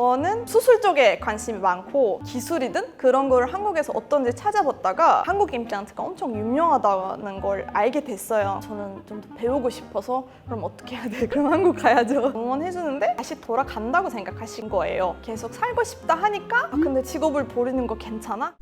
저는 수술 쪽에 관심이 많고 기술이든 그런 거를 한국에서 어떤지 찾아봤다가 한국 임플란트가 엄청 유명하다는 걸 알게 됐어요. 저는 좀 더 배우고 싶어서 그럼 어떻게 해야 돼? 그럼 한국 가야죠. 응원해주는데 다시 돌아간다고 생각하신 거예요. 계속 살고 싶다 하니까 아, 근데 직업을 버리는 거 괜찮아?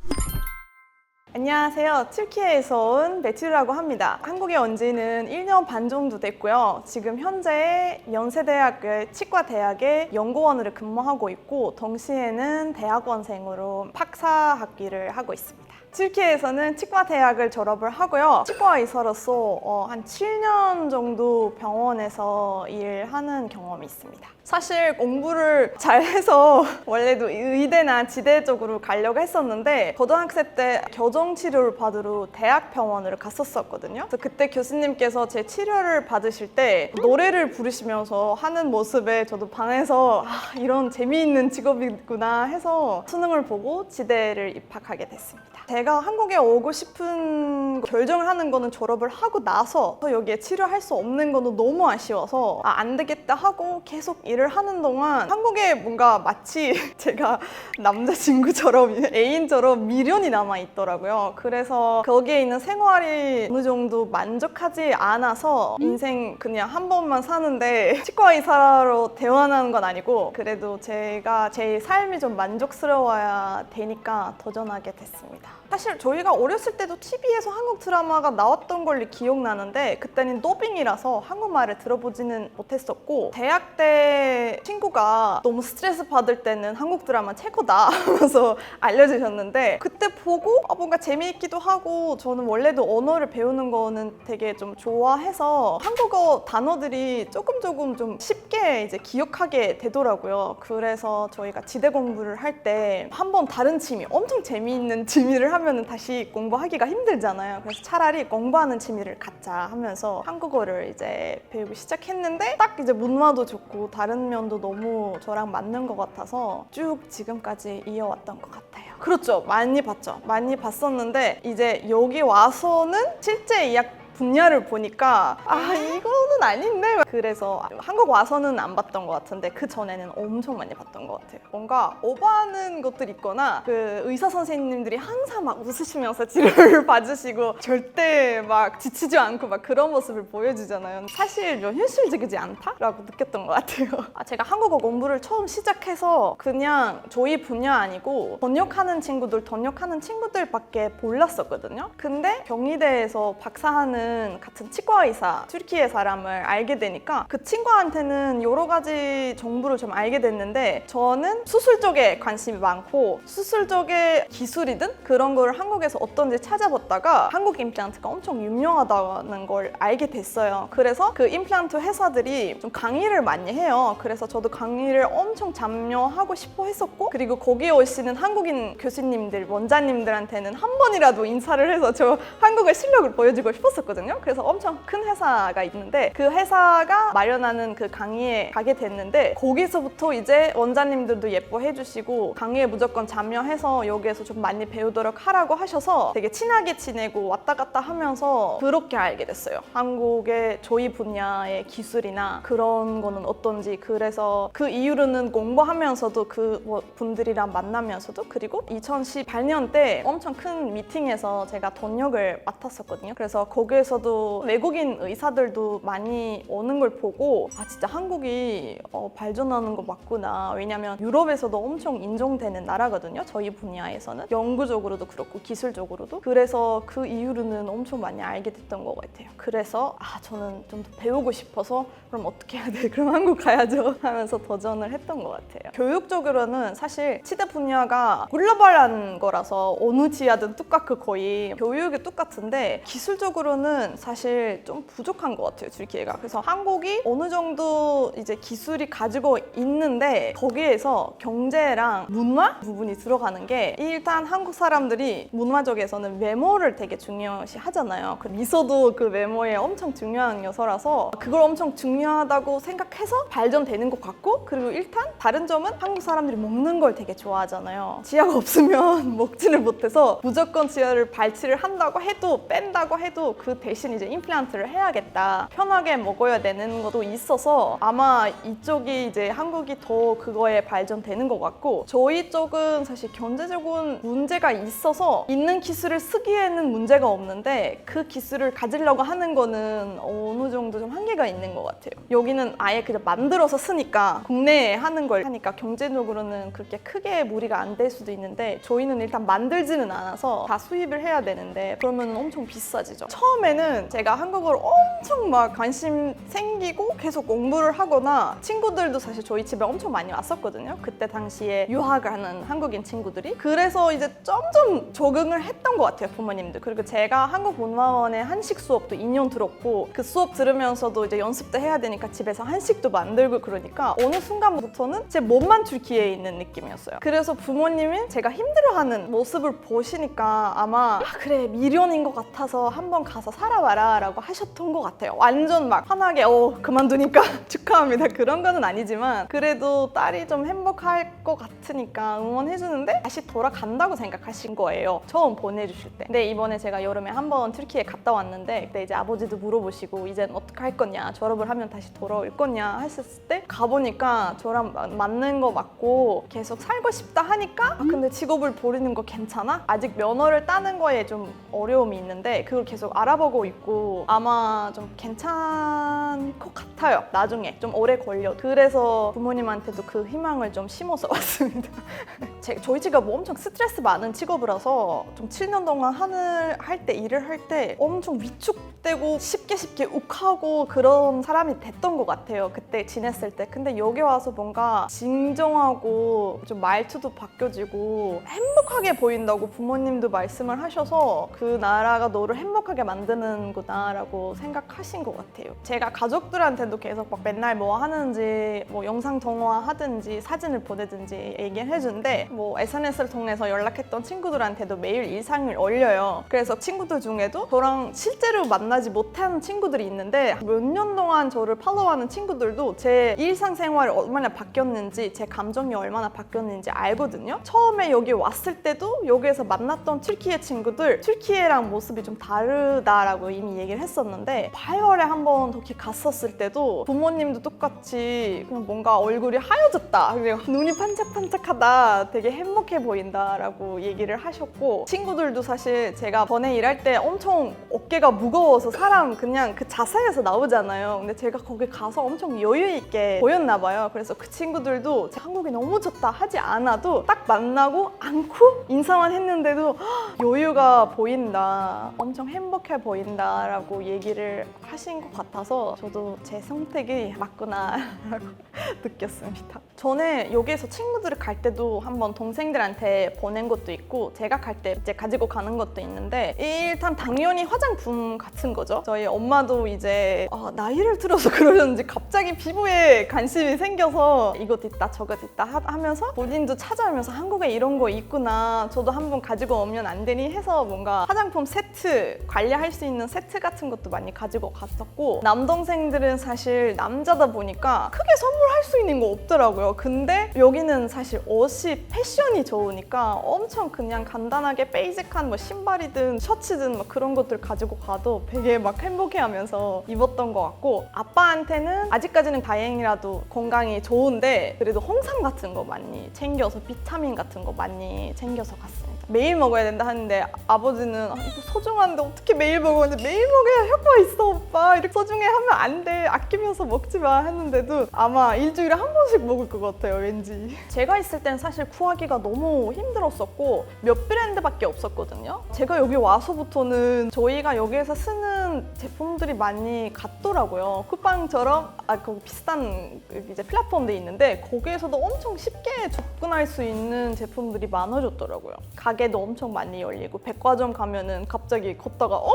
안녕하세요. 튀르키예에서 온 베티르라고 합니다. 한국에 온 지는 1년 반 정도 됐고요. 지금 현재 연세대학의 치과대학의 연구원으로 근무하고 있고 동시에는 대학원생으로 박사 학위를 하고 있습니다. 튀르키예에서는 치과 대학을 졸업을 하고요. 치과 의사로서 어, 한 7년 정도 병원에서 일하는 경험이 있습니다. 사실 공부를 잘해서 원래도 의대나 지대 쪽으로 가려고 했었는데 고등학생 때 교정 치료를 받으러 대학 병원을 갔었었거든요. 그래서 그때 교수님께서 제 치료를 받으실 때 노래를 부르시면서 하는 모습에 저도 반해서 아, 이런 재미있는 직업이구나 해서 수능을 보고 지대를 입학하게 됐습니다. 제가 한국에 오고 싶은 결정을 하는 거는 졸업을 하고 나서 또 여기에 치료할 수 없는 거는 너무 아쉬워서 아, 안 되겠다 하고 계속 일을 하는 동안 한국에 뭔가 마치 제가 남자친구처럼 애인처럼 미련이 남아 있더라고요. 그래서 거기에 있는 생활이 어느 정도 만족하지 않아서 인생 그냥 한 번만 사는데 치과 의사로 대원하는 건 아니고 그래도 제가 제 삶이 좀 만족스러워야 되니까 도전하게 됐습니다. 사실 저희가 어렸을 때도 TV에서 한국 드라마가 나왔던 걸로 기억나는데 그때는 더빙이라서 한국말을 들어보지는 못했었고 대학 때 친구가 너무 스트레스 받을 때는 한국 드라마 최고다 하면서 알려주셨는데 그때 보고 아, 뭔가 재미있기도 하고 저는 원래도 언어를 배우는 거는 되게 좀 좋아해서 한국어 단어들이 조금 조금 좀 쉽게 이제 기억하게 되더라고요. 그래서 저희가 지대 공부를 할 때 한번 다른 취미 엄청 재미있는 취미를 하면은 다시 공부하기가 힘들잖아요. 그래서 차라리 공부하는 취미를 갖자 하면서 한국어를 이제 배우기 시작했는데 딱 이제 문화도 좋고 다른 면도 너무 저랑 맞는 것 같아서 쭉 지금까지 이어왔던 것 같아요. 그렇죠. 많이 봤죠. 많이 봤었는데 이제 여기 와서는 실제 이약 분야를 보니까 아 이거는 아닌데? 그래서 한국 와서는 안 봤던 것 같은데 그 전에는 엄청 많이 봤던 것 같아요. 뭔가 오버하는 것들 있거나 그 의사 선생님들이 항상 막 웃으시면서 치료를 봐주시고 절대 막 지치지 않고 막 그런 모습을 보여주잖아요. 사실 좀 현실적이지 않다라고 느꼈던 것 같아요. 아, 제가 한국어 공부를 처음 시작해서 그냥 저희 분야 아니고 번역하는 친구들 번역하는 친구들밖에 몰랐었거든요. 근데 경희대에서 박사하는 같은 치과 의사 튀르키예 사람을 알게 되니까 그 친구한테는 여러 가지 정보를 좀 알게 됐는데 저는 수술 쪽에 관심이 많고 수술 쪽의 기술이든 그런 걸 한국에서 어떤지 찾아봤다가 한국 임플란트가 엄청 유명하다는 걸 알게 됐어요. 그래서 그 임플란트 회사들이 좀 강의를 많이 해요. 그래서 저도 강의를 엄청 참여하고 싶어 했었고 그리고 거기에 오시는 한국인 교수님들 원장님들한테는 한 번이라도 인사를 해서 저 한국의 실력을 보여주고 싶었었거든요. 그래서 엄청 큰 회사가 있는데 그 회사가 마련하는 그 강의에 가게 됐는데 거기서부터 이제 원장님들도 예뻐해 주시고 강의에 무조건 참여해서 여기에서 좀 많이 배우도록 하라고 하셔서 되게 친하게 지내고 왔다 갔다 하면서 그렇게 알게 됐어요. 한국의 저희 분야의 기술이나 그런 거는 어떤지 그래서 그 이후로는 공부하면서도 그뭐 분들이랑 만나면서도 그리고 2018년 때 엄청 큰 미팅에서 제가 번역을 맡았었거든요. 그래서 거기에 서도 외국인 의사들도 많이 오는 걸 보고 아 진짜 한국이 어, 발전하는 거 맞구나. 왜냐면 유럽에서도 엄청 인정되는 나라거든요. 저희 분야에서는 연구적으로도 그렇고 기술적으로도 그래서 그 이후로는 엄청 많이 알게 됐던 것 같아요. 그래서 아 저는 좀 더 배우고 싶어서 그럼 어떻게 해야 돼? 그럼 한국 가야죠 하면서 도전을 했던 것 같아요. 교육적으로는 사실 치대 분야가 글로벌한 거라서 어느 지하든 똑같고 거의 교육이 똑같은데 기술적으로는 사실 좀 부족한 것 같아요. 튀르키예가 그래서 한국이 어느 정도 이제 기술이 가지고 있는데 거기에서 경제랑 문화 부분이 들어가는 게 일단 한국 사람들이 문화적에서는 외모를 되게 중요시 하잖아요. 그 미소도 그 외모에 엄청 중요한 요소라서 그걸 엄청 중요하다고 생각해서 발전되는 것 같고 그리고 일단 다른 점은 한국 사람들이 먹는 걸 되게 좋아하잖아요. 지하가 없으면 먹지를 못해서 무조건 지하를 발치를 한다고 해도 뺀다고 해도 그 대신 이제 임플란트를 해야겠다. 편하게 먹어야 되는 것도 있어서 아마 이쪽이 이제 한국이 더 그거에 발전되는 것 같고 저희 쪽은 사실 경제적인 문제가 있어서 있는 기술을 쓰기에는 문제가 없는데 그 기술을 가지려고 하는 거는 어느 정도 좀 한계가 있는 것 같아요. 여기는 아예 그냥 만들어서 쓰니까 국내에 하는 걸 하니까 경제적으로는 그렇게 크게 무리가 안 될 수도 있는데 저희는 일단 만들지는 않아서 다 수입을 해야 되는데 그러면 엄청 비싸지죠. 처음에 는 제가 한국어를 엄청 막 관심 생기고 계속 공부를 하거나 친구들도 사실 저희 집에 엄청 많이 왔었거든요. 그때 당시에 유학을 하는 한국인 친구들이 그래서 이제 점점 적응을 했던 것 같아요 부모님들. 그리고 제가 한국 문화원의 한식 수업도 2년 들었고 그 수업 들으면서도 이제 연습도 해야 되니까 집에서 한식도 만들고 그러니까 어느 순간부터는 제 몸만 튀르키예에 있는 느낌이었어요. 그래서 부모님이 제가 힘들어하는 모습을 보시니까 아마 아, 그래 미련인 것 같아서 한번 가서 살아봐라라고 하셨던 것 같아요. 완전 막 편하게 어 그만두니까 축하합니다 그런 거는 아니지만 그래도 딸이 좀 행복할 것 같으니까 응원해주는데 다시 돌아간다고 생각하신 거예요. 처음 보내주실 때. 근데 이번에 제가 여름에 한 번 튀르키예 갔다 왔는데 그때 이제 아버지도 물어보시고 이젠 어떻게 할 거냐 졸업을 하면 다시 돌아올 거냐 하셨을 때 가보니까 저랑 마- 맞는 거 맞고 계속 살고 싶다 하니까 아, 근데 직업을 버리는 거 괜찮아? 아직 면허를 따는 거에 좀 어려움이 있는데 그걸 계속 알아보 고 있고 아마 좀 괜찮을 것 같아요. 나중에 좀 오래 걸려. 그래서 부모님한테도 그 희망을 좀 심어서 왔습니다. 제, 저희 직업 뭐 엄청 스트레스 많은 직업이라서 좀 7년 동안 하늘 할 때 일을 할 때 엄청 위축되고 쉽게 쉽게 욱하고 그런 사람이 됐던 것 같아요. 그때 지냈을 때. 근데 여기 와서 뭔가 진정하고 좀 말투도 바뀌어지고 행복하게 보인다고 부모님도 말씀을 하셔서 그 나라가 너를 행복하게 만드는 구나라고 생각하신 것 같아요 제가 가족들한테도 계속 막 맨날 뭐 하는지 뭐 영상 통화 하든지 사진을 보내든지 얘기를 해주는데 뭐 SNS를 통해서 연락했던 친구들한테도 매일 일상을 올려요. 그래서 친구들 중에도 저랑 실제로 만나지 못한 친구들이 있는데 몇 년 동안 저를 팔로우하는 친구들도 제 일상생활이 얼마나 바뀌었는지 제 감정이 얼마나 바뀌었는지 알거든요. 처음에 여기 왔을 때도 여기에서 만났던 튀르키예 친구들 튀르키예랑 모습이 좀 다르다 라고 이미 얘기를 했었는데 8월에 한번 터키 갔었을 때도 부모님도 똑같이 그냥 뭔가 얼굴이 하얘졌다. 그리고 눈이 반짝반짝하다. 되게 행복해 보인다 라고 얘기를 하셨고 친구들도 사실 제가 전에 일할 때 엄청 어깨가 무거워서 사람 그냥 그 자세에서 나오잖아요. 근데 제가 거기 가서 엄청 여유 있게 보였나 봐요. 그래서 그 친구들도 제 한국이 너무 좋다 하지 않아도 딱 만나고 안고 인사만 했는데도 "헉, 여유가 보인다. 엄청 행복해 보인다 라고 얘기를 하신 것 같아서 저도 제 선택이 맞구나라고 느꼈습니다. 전에 여기에서 친구들을 갈 때도 한번 동생들한테 보낸 것도 있고 제가 갈 때 이제 가지고 가는 것도 있는데 일단 당연히 화장품 같은 거죠. 저희 엄마도 이제 아, 나이를 들어서 그러는지 갑자기 피부에 관심이 생겨서 이것 있다 저것 있다 하- 하면서 본인도 찾아오면서 한국에 이런 거 있구나 저도 한번 가지고 오면 안 되니 해서 뭔가 화장품 세트 관리할 수 있는 세트 같은 것도 많이 가지고 갔었고 남동생들은 사실 남자다 보니까 크게 선물할 수 있는 거 없더라고요 근데 여기는 사실 옷이 패션이 좋으니까 엄청 그냥 간단하게 베이직한 뭐 신발이든 셔츠든 뭐 그런 것들 가지고 가도 되게 막 행복해하면서 입었던 것 같고 아빠한테는 아직까지는 다행이라도 건강이 좋은데 그래도 홍삼 같은 거 많이 챙겨서 비타민 같은 거 많이 챙겨서 갔습니다. 매일 먹어야 된다 하는데 아버지는 아, 이거 소중한데 어떻게 매일 먹었는데 매일 먹어야 효과 있어 오빠. 이렇게 소중해 하면 안 돼. 아끼면서 먹지 마 했는데도 아마 일주일에 한 번씩 먹을 것 같아요 왠지. 제가 있을 땐 사실 구하기가 너무 힘들었었고 몇 브랜드밖에 없었거든요. 제가 여기 와서부터는 저희가 여기에서 쓰는 제품들이 많이 같더라고요. 쿠팡처럼 아 거기 비슷한 이제 플랫폼들이 있는데 거기에서도 엄청 쉽게 접근할 수 있는 제품들이 많아졌더라고요 가게도 엄청 많이 열리고 백화점 가면은 갑자기 걷다가 어?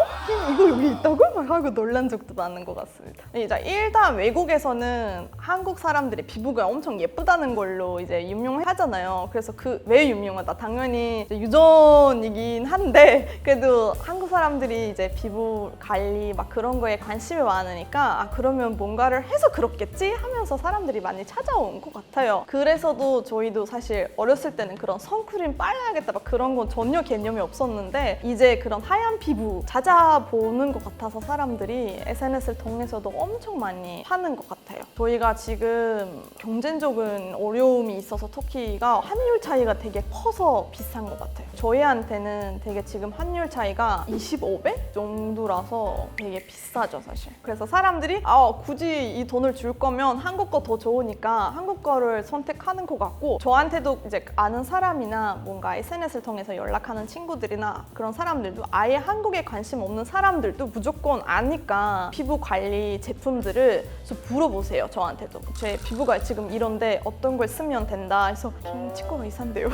이거 여기 있다고? 막 하고 놀란 적도 많은 것 같습니다 이제 일단 외국에서는 한국 사람들의 피부가 엄청 예쁘다는 걸로 이제 유명하잖아요 그래서 그 왜 유명하다 당연히 유전이긴 한데 그래도 한국 사람들이 이제 피부 관리 막 그런 거에 관심이 많으니까 아 그러면 뭔가를 해서 그렇겠지 하면서 사람들이 많이 찾아온 것 같아요. 그래서도 저희도 사실 어렸을 때는 그런 선크림 빨아야겠다 막 그런 건 전혀 개념이 없었는데 이제 그런 하얀 피부 찾아보는 것 같아서 사람들이 SNS를 통해서도 엄청 많이 하는 것 같아요. 저희가 지금 경쟁적인 어려움이 있어서 터키가 환율 차이가 되게 커서 비싼 것 같아요. 저희한테는 되게 지금 환율 차이가 25배 정도라서 되게 비싸죠, 사실. 그래서 사람들이 아, 굳이 이 돈을 줄 거면 한국 거 더 좋으니까 한국 거를 선택하는 것 같고 저한테도 이제 아는 사람이나 뭔가 SNS를 통해서 연락하는 친구들이나 그런 사람들도 아예 한국에 관심 없는 사람들도 무조건 아니까 피부 관리 제품들을 좀 물어보세요, 저한테도. 제 피부가 지금 이런데 어떤 걸 쓰면 된다 해서 음, 치과가 이상한데요.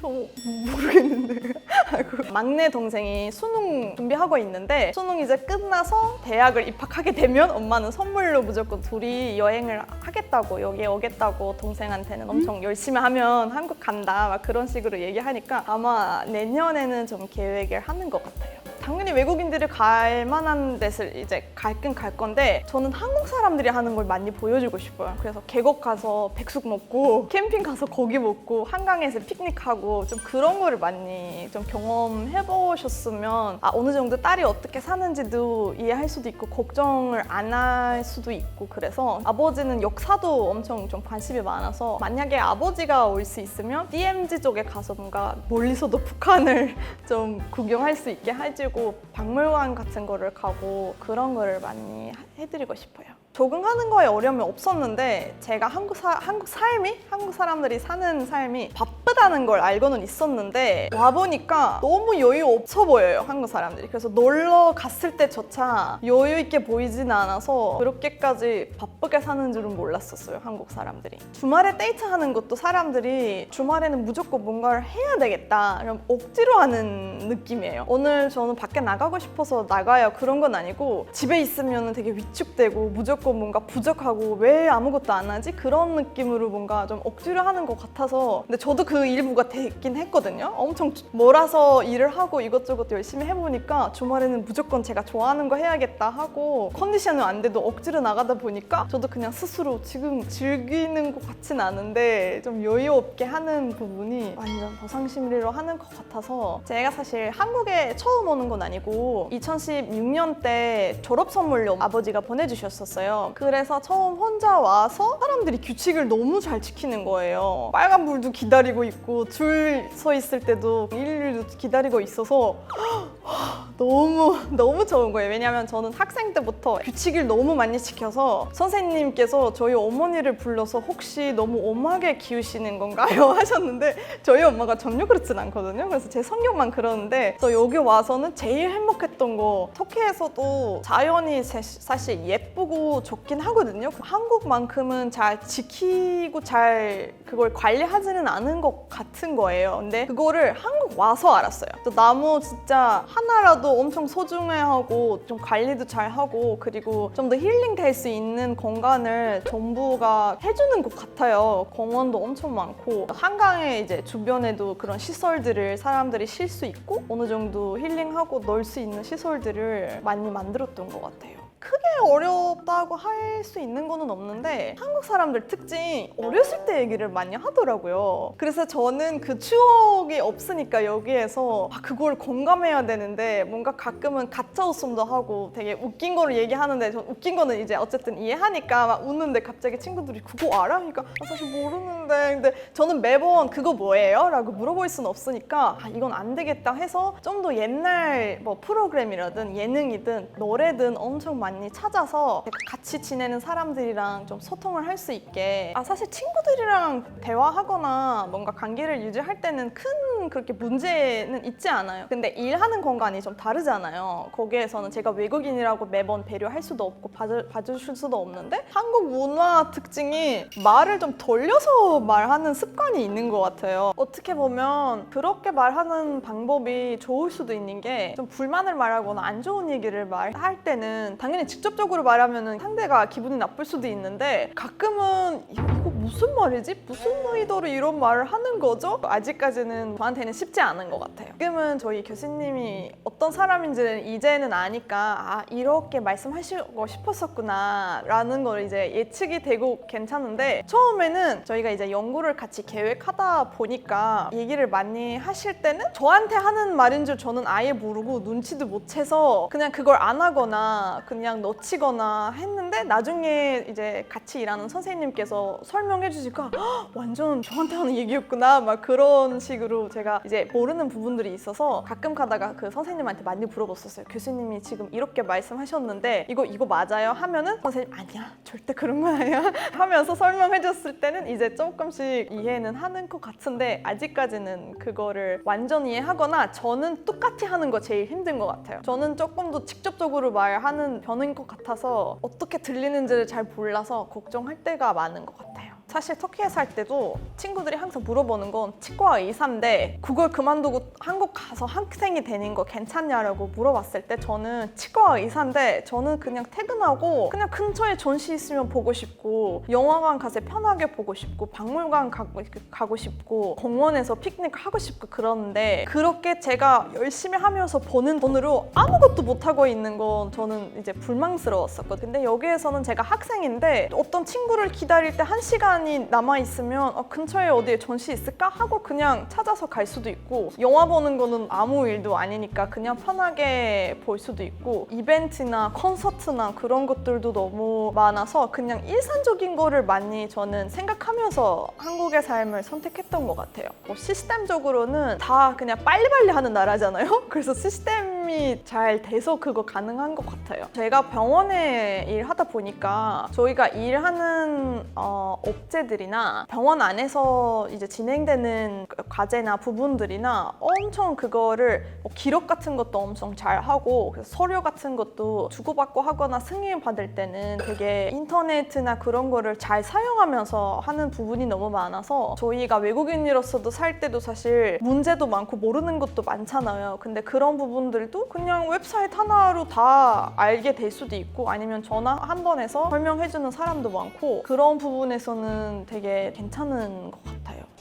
저 모르겠는데. 막내 동생이 수능 준비하고 있는데 수능 이제 끝나서 대학을 입학하게 되면 엄마는 선물로 무조건 둘이 여행을 하겠다고 여기에 오겠다고 동생한테는 엄청 열심히 하면 한국 간다 막 그런 식으로 얘기하니까 아마 내년에는 좀 계획을 하는 것 같아요. 당연히 외국인들이 갈 만한 데를 이제 갈긴 갈 건데 저는 한국 사람들이 하는 걸 많이 보여주고 싶어요. 그래서 계곡 가서 백숙 먹고 캠핑 가서 고기 먹고 한강에서 피크닉하고 좀 그런 거를 많이 좀 경험해 보셨으면 아, 어느 정도 딸이 어떻게 사는지도 이해할 수도 있고 걱정을 안 할 수도 있고 그래서 아버지는 역사도 엄청 좀 관심이 많아서 만약에 아버지가 올 수 있으면 DMZ 쪽에 가서 뭔가 멀리서도 북한을 좀 구경할 수 있게 해주고 박물관 같은 거를 가고 그런 거를 많이 해드리고 싶어요. 적응하는 거에 어려움이 없었는데 제가 한국 사, 한국 삶이 한국 사람들이 사는 삶이 바쁘다는 걸 알고는 있었는데 와 보니까 너무 여유 없어 보여요 한국 사람들이. 그래서 놀러 갔을 때조차 여유 있게 보이진 않아서 그렇게까지 바쁘게 사는 줄은 몰랐었어요 한국 사람들이. 주말에 데이트하는 것도 사람들이 주말에는 무조건 뭔가를 해야 되겠다 그럼 억지로 하는 느낌이에요. 오늘 저는 밖에 나가고 싶어서 나가요 그런 건 아니고 집에 있으면 되게 위축되고 무조건 뭔가 부족하고 왜 아무것도 안 하지? 그런 느낌으로 뭔가 좀 억지로 하는 것 같아서. 근데 저도 그 일부가 됐긴 했거든요. 엄청 몰아서 일을 하고 이것저것 열심히 해보니까 주말에는 무조건 제가 좋아하는 거 해야겠다 하고 컨디션은 안 돼도 억지로 나가다 보니까 저도 그냥 스스로 지금 즐기는 것 같진 않은데 좀 여유 없게 하는 부분이 완전 보상심리로 하는 것 같아서 제가 사실 한국에 처음 오는 건 아니고 2016년 때 졸업 선물로 아버지가 보내주셨었어요. 그래서 처음 혼자 와서 사람들이 규칙을 너무 잘 지키는 거예요. 빨간 불도 기다리고 있고 줄 서 있을 때도 일일도 기다리고 있어서 너무 너무 좋은 거예요. 왜냐하면 저는 학생 때부터 규칙을 너무 많이 지켜서 선생님께서 저희 어머니를 불러서 혹시 너무 엄하게 키우시는 건가요? 하셨는데 저희 엄마가 전혀 그렇진 않거든요. 그래서 제 성격만 그러는데 또 여기 와서는 제일 행복했던 거 터키에서도 자연이 제- 사실 예쁘고 좋긴 하거든요. 한국만큼은 잘 지키고 잘 그걸 관리하지는 않은 것 같은 거예요. 근데 그거를 한국 와서 알았어요. 또 나무 진짜 하나라도 엄청 소중해하고 좀 관리도 잘 하고 그리고 좀 더 힐링 될 수 있는 공간을 정부가 해주는 것 같아요. 공원도 엄청 많고 한강에 이제 주변에도 그런 시설들을 사람들이 쉴 수 있고 어느 정도 힐링하고 놀 수 있는 시설들을 많이 만들었던 것 같아요. 크게 어렵다고 할 수 있는 거는 없는데 한국 사람들 특징 어렸을 때 얘기를 많이 하더라고요. 그래서 저는 그 추억이 없으니까 여기에서 아, 그걸 공감해야 되는데 뭔가 가끔은 가짜 웃음도 하고 되게 웃긴 거를 얘기하는데 저 웃긴 거는 이제 어쨌든 이해하니까 막 웃는데 갑자기 친구들이 그거 알아? 그러니까 아, 사실 모르는데 근데 저는 매번 그거 뭐예요? 라고 물어볼 수는 없으니까 아, 이건 안 되겠다 해서 좀 더 옛날 뭐 프로그램이라든 예능이든 노래든 엄청 많이 찾아서 같이 지내는 사람들이랑 좀 소통을 할 수 있게. 아 사실 친구들이랑 대화하거나 뭔가 관계를 유지할 때는 큰 그렇게 문제는 있지 않아요. 근데 일하는 공간이 좀 다르잖아요. 거기에서는 제가 외국인이라고 매번 배려할 수도 없고 봐주, 봐주실 수도 없는데 한국 문화 특징이 말을 좀 돌려서 말하는 습관이 있는 것 같아요. 어떻게 보면 그렇게 말하는 방법이 좋을 수도 있는 게 좀 불만을 말하거나 안 좋은 얘기를 말할 때는 당연히 직접적으로 말하면 상대가 기분이 나쁠 수도 있는데 가끔은 이- 이거 무슨 말이지? 무슨 의도로 이런 말을 하는 거죠? 아직까지는 저한테 저한테는 쉽지 않은 것 같아요. 지금은 저희 교수님이 어떤 사람인지는 이제는 아니까 아 이렇게 말씀하시고 싶었었구나 라는 걸 이제 예측이 되고 괜찮은데 처음에는 저희가 이제 연구를 같이 계획하다 보니까 얘기를 많이 하실 때는 저한테 하는 말인 줄 저는 아예 모르고 눈치도 못 채서 그냥 그걸 안 하거나 그냥 놓치거나 했는데 나중에 이제 같이 일하는 선생님께서 설명해 주시니까 "헉, 완전 저한테 하는 얘기였구나. 막 그런 식으로 제가 이제 모르는 부분들이 있어서 가끔 가다가 그 선생님한테 많이 물어봤었어요 교수님이 지금 이렇게 말씀하셨는데 이거 이거 맞아요? 하면은 선생님 아니야. 절대 그런 거 아니야. 하면서 설명해 줬을 때는 이제 조금씩 이해는 하는 것 같은데 아직까지는 그거를 완전히 이해하거나 저는 똑같이 하는 거 제일 힘든 것 같아요. 저는 조금 더 직접적으로 말하는 편 인것 같아서 어떻게 들리는지를 잘 몰라서 걱정할 때가 많은 것 같아요 사실 터키에 살 때도 친구들이 항상 물어보는 건 치과 의사인데 그걸 그만두고 한국 가서 학생이 되는 거 괜찮냐라고 물어봤을 때 저는 치과 의사인데 저는 그냥 퇴근하고 그냥 근처에 전시 있으면 보고 싶고 영화관 가서 편하게 보고 싶고 박물관 가고, 가고 싶고 공원에서 피크닉 하고 싶고 그러는데 그렇게 제가 열심히 하면서 버는 돈으로 아무것도 못 하고 있는 건 저는 이제 불망스러웠었거든요. 근데 여기에서는 제가 학생인데 어떤 친구를 기다릴 때 한 시간 이 남아 있으면 어, 근처에 어디에 전시 있을까 하고 그냥 찾아서 갈 수도 있고 영화 보는 거는 아무 일도 아니니까 그냥 편하게 볼 수도 있고 이벤트나 콘서트나 그런 것들도 너무 많아서 그냥 일상적인 거를 많이 저는 생각하면서 한국의 삶을 선택했던 것 같아요. 뭐 시스템적으로는 다 그냥 빨리빨리 하는 나라잖아요. 그래서 시스템 이 잘 돼서 그거 가능한 것 같아요. 제가 병원에 일하다 보니까 저희가 일하는 어, 업체들이나 병원 안에서 이제 진행되는 그 과제나 부분들이나 엄청 그거를 뭐 기록 같은 것도 엄청 잘 하고 서류 같은 것도 주고받고 하거나 승인 받을 때는 되게 인터넷이나 그런 거를 잘 사용하면서 하는 부분이 너무 많아서 저희가 외국인으로서도 살 때도 사실 문제도 많고 모르는 것도 많잖아요. 근데 그런 부분들 도 그냥 웹사이트 하나로 다 알게 될 수도 있고 아니면 전화 한번 해서 설명해주는 사람도 많고 그런 부분에서는 되게 괜찮은 것 같아요.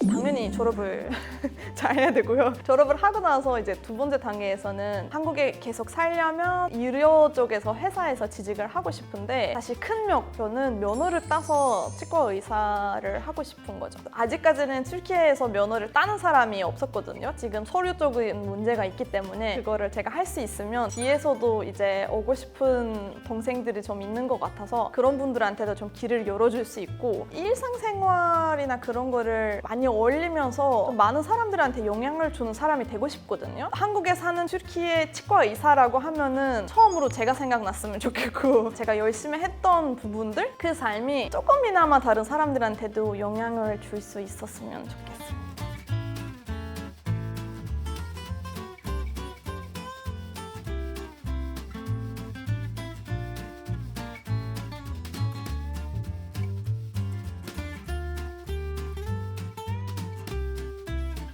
당연히 졸업을 잘 해야 되고요. 졸업을 하고 나서 이제 두 번째 단계에서는 한국에 계속 살려면 의료 쪽에서 회사에서 취직을 하고 싶은데 사실 큰 목표는 면허를 따서 치과 의사를 하고 싶은 거죠. 아직까지는 튀르키예에서 면허를 따는 사람이 없었거든요. 지금 서류 쪽은 문제가 있기 때문에 그거를 제가 할 수 있으면 뒤에서도 이제 오고 싶은 동생들이 좀 있는 것 같아서 그런 분들한테도 좀 길을 열어줄 수 있고 일상생활 이나 그런 거를 많이 어울리면서 좀 많은 사람들한테 영향을 주는 사람이 되고 싶거든요. 한국에 사는 튀르키예 치과 의사라고 하면은 처음으로 제가 생각났으면 좋겠고 제가 열심히 했던 부분들 그 삶이 조금이나마 다른 사람들한테도 영향을 줄 수 있었으면 좋겠어요.